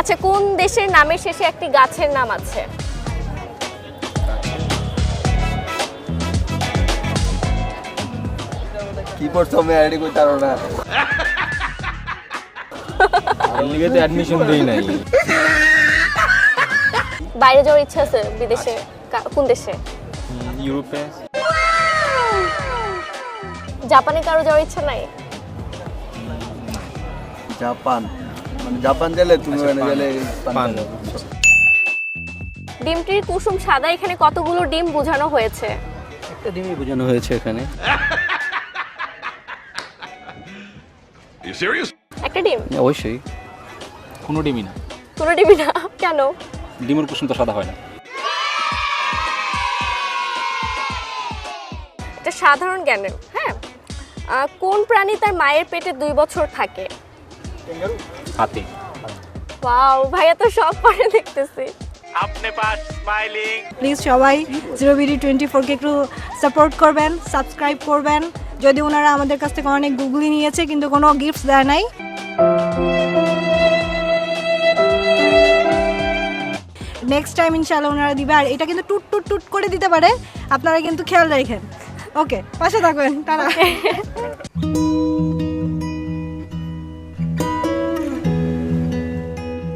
আচ্ছা কোন দেশের নামের শেষে একটি গাছের নাম আছে? কি পড়ছো আমি আইডি কই তারো না। লিগে তো অ্যাডমিশন দেই নাই। বাইরে যাওয়ার ইচ্ছা আছে বিদেশে? কোন দেশে? ইউরোপে জাপানে কারও যাওয়ার ইচ্ছা নাই? জাপান। জাপান গেলে তুমি ওখানে গেলে পান। ডিমটির কুসুম সাদা এখানে কতগুলো ডিম বোঝানো হয়েছে? একটা ডিমই বোঝানো হয়েছে এখানে। You serious? একটা ডিম? অবশ্যই। কোনো ডিমই না। কোনো ডিমই না? কেন? ডিমের কুসুম তো সাদা হয় না। এটা সাধারণ জ্ঞানের হ্যাঁ? কোন প্রাণী তার মায়ের পেটে দুই বছর থাকে? হাতে। ওয়াও ভাইয়া তো সব পারে দেখতেছি। প্লিজ সবাই জিরো বিডি টোয়েন্টি ফোরকে একটু সাপোর্ট করবেন সাবস্ক্রাইব করবেন। যদি ওনারা আমাদের কাছ থেকে অনেক গুগলি নিয়েছে কিন্তু কোনো গিফটস দেয় নাই। নেক্সট টাইম ইনশাআল্লাহ ওনারা দিবে। আর এটা কিন্তু টুট টুট টুট করে দিতে পারে। আপনারা কিন্তু খেয়াল রাখেন। ওকে পাশে থাকবেন। টাটা।